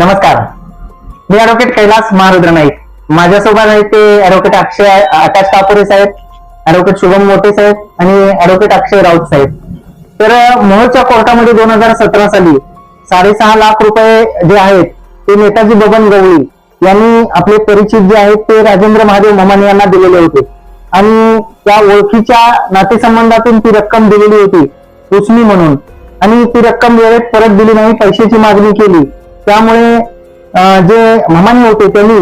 नमस्कार. मी ऍडव्होकेट कैलास महारुद्र नाईक. माझ्यासोबत आहे ते ऍडव्होकेट अक्षय आकाश कापुरे साहेब ऍडव्होकेट शुभम मोठे साहेब आणि ऍडव्होकेट अक्षय राऊत साहेब. तर अं, मोहोळच्या कोर्टामध्ये दोन हजार सतरा साली साडेसहा लाख रुपये जे आहेत ते नेताजी बबन गवळी यांनी आपले परिचित जे आहेत ते राजेंद्र महादेव ममाने यांना दिलेले होते. आणि त्या ओळखीच्या नातेसंबंधातून ती रक्कम दिलेली होती उसमी म्हणून. आणि ती रक्कम वेळेत परत दिली नाही पैशाची मागणी केली. त्यामुळे जे ममानी होते त्यांनी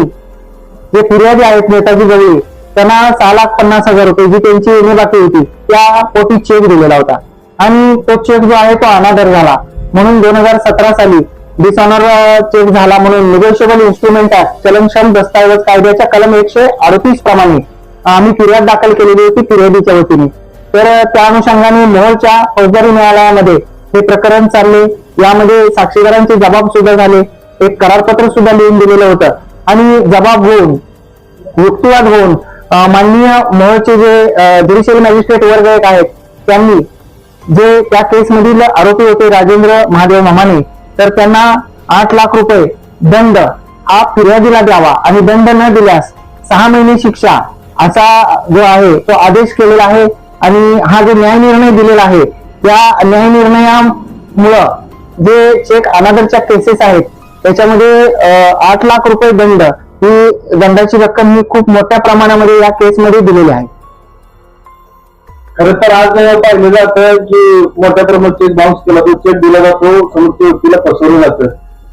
जे फिर्यादी आहेत नेताजी गवळी त्यांना सहा लाख पन्नास हजार रुपये जी त्यांची येणे बाकी होती त्या पोटी चेक दिलेला होता. आणि तो चेक जो आहे तो अनादर झाला. म्हणून दोन हजार सतरा साली डिसऑनर चेक झाला म्हणून निगोशिएबल इन्स्ट्रुमेंट ऍक्ट चलनक्षम दस्तावेज कायद्याच्या कलम एकशे अडतीस प्रमाणे आम्ही फिर्याद दाखल केलेली होती फिर्यादीच्या वतीने. तर त्या अनुषंगाने मोहरच्या फौजदारी न्यायालयामध्ये हे प्रकरण चालले. यामध्ये साक्षीदारांचे जबाब सुद्धा झाले. एक करारपत्र सुद्धा लिहून दिलेलं होतं. आणि जबाब होऊन युक्तिवाद होऊन माननीय मोहचे जे ज्युडिशियल मॅजिस्ट्रेट वर्ग एक आहेत त्यांनी जे त्या केसमधील आरोपी होते राजेंद्र महादेव मामाने तर त्यांना आठ लाख रुपये दंड हा फिर्यादीला द्यावा आणि दंड न दिल्यास सहा महिने शिक्षा असा जो आहे तो आदेश केलेला आहे. आणि हा जो न्याय निर्णय दिलेला आहे त्या न्यायनिर्णयामुळं जे चेक अनादरच्या केसेस आहेत त्याच्यामध्ये आठ लाख रुपये दंड ही दंडाची रक्कम ही खूप मोठ्या प्रमाणामध्ये या केसमध्ये दिलेली आहे. खर तर आज पाहिलं जातं की मोठ्या प्रमाणात चेक बाउन्स केला तो चेक दिला जातो समोरच्या व्यक्तीला फसवलं जातं.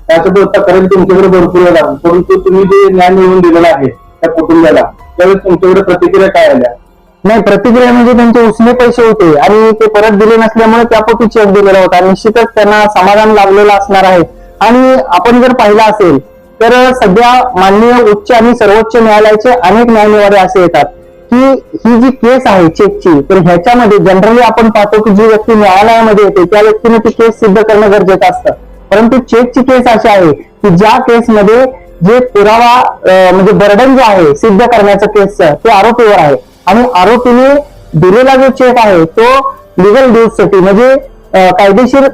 त्यासाठी तक्रारी तुमच्याकडे भरपूर वेळा परंतु तुम्ही जे न्याय मिळवून दिलेला आहे त्या कुटुंबाला त्यावेळेस तुमच्याकडे प्रतिक्रिया काय आल्या? नाही प्रतिक्रिया म्हणजे त्यांचे उसने पैसे होते आणि ते परत दिले नसल्यामुळे त्यापोटी चेक दिलेला होता. निश्चितच त्यांना समाधान लाभलेलं असणार आहे. आणि आपण जर पाहिलं असेल तर सध्या माननीय उच्च आणि सर्वोच्च न्यायालयाचे अनेक न्यायनिवाडे असे येतात की ही जी केस आहे चेकची तर ह्याच्यामध्ये जनरली आपण पाहतो की जी व्यक्ती न्यायालयामध्ये येते त्या व्यक्तीने ती केस सिद्ध करणं गरजेचं असतं. परंतु चेकची केस अशी आहे की ज्या केसमध्ये जे पुरावा म्हणजे बर्डन जे आहे सिद्ध करण्याचं केसचं ते आरोपीवर आहे. आणि आरोपीने दिलेला जो चेक आहे तो लिगल ड्यूजसाठी म्हणजे कायदेशीर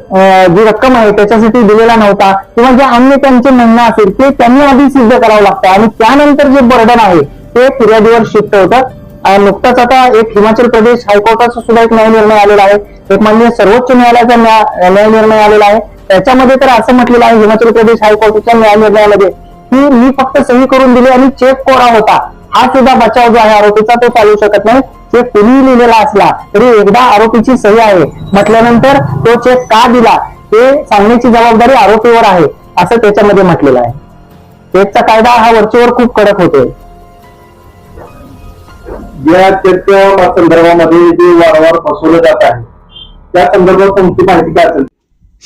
जी रक्कम आहे त्याच्यासाठी दिलेला नव्हता. किंवा जे अन्य त्यांचे म्हणणं असेल ते त्यांनी आधी सिद्ध करावं लागतं. आणि त्यानंतर जे बर्डन आहे ते फिर्यादीवर शिफ्ट होतं नुकताच आता एक हिमाचल प्रदेश हायकोर्टाचा सुद्धा एक न्याय निर्णय आलेला आहे. एक म्हणजे सर्वोच्च न्यायालयाचा न्यायनिर्णय निर्णय आलेला आहे. त्याच्यामध्ये तर असं म्हटलेलं आहे हिमाचल प्रदेश हायकोर्टाच्या न्याय निर्णयामध्ये की मी फक्त सही करून दिली आणि चेक कोरा होता. हा सुद्धा बचाव जो आहे आरोपीचा तो चालू शकत नाही. चेक कुणीही लिहिलेला असला तरी एकदा आरोपीची सही आहे. म्हटल्यानंतर तो चेक का दिला हे सांगण्याची जबाबदारी आरोपीवर आहे असं त्याच्यामध्ये म्हटलेलं आहे. चेकचा कायदा हा वरचेवर खूप कडक होतोय या चेकच्या संदर्भामध्ये जे वारंवार फसवलं जात आहे. त्या संदर्भात तुमची माहिती काय असेल?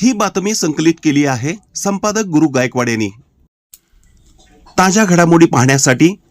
ही बातमी संकलित केली आहे संपादक गुरु गायकवाड यांनी. ताज्या घडामोडी पाहण्यासाठी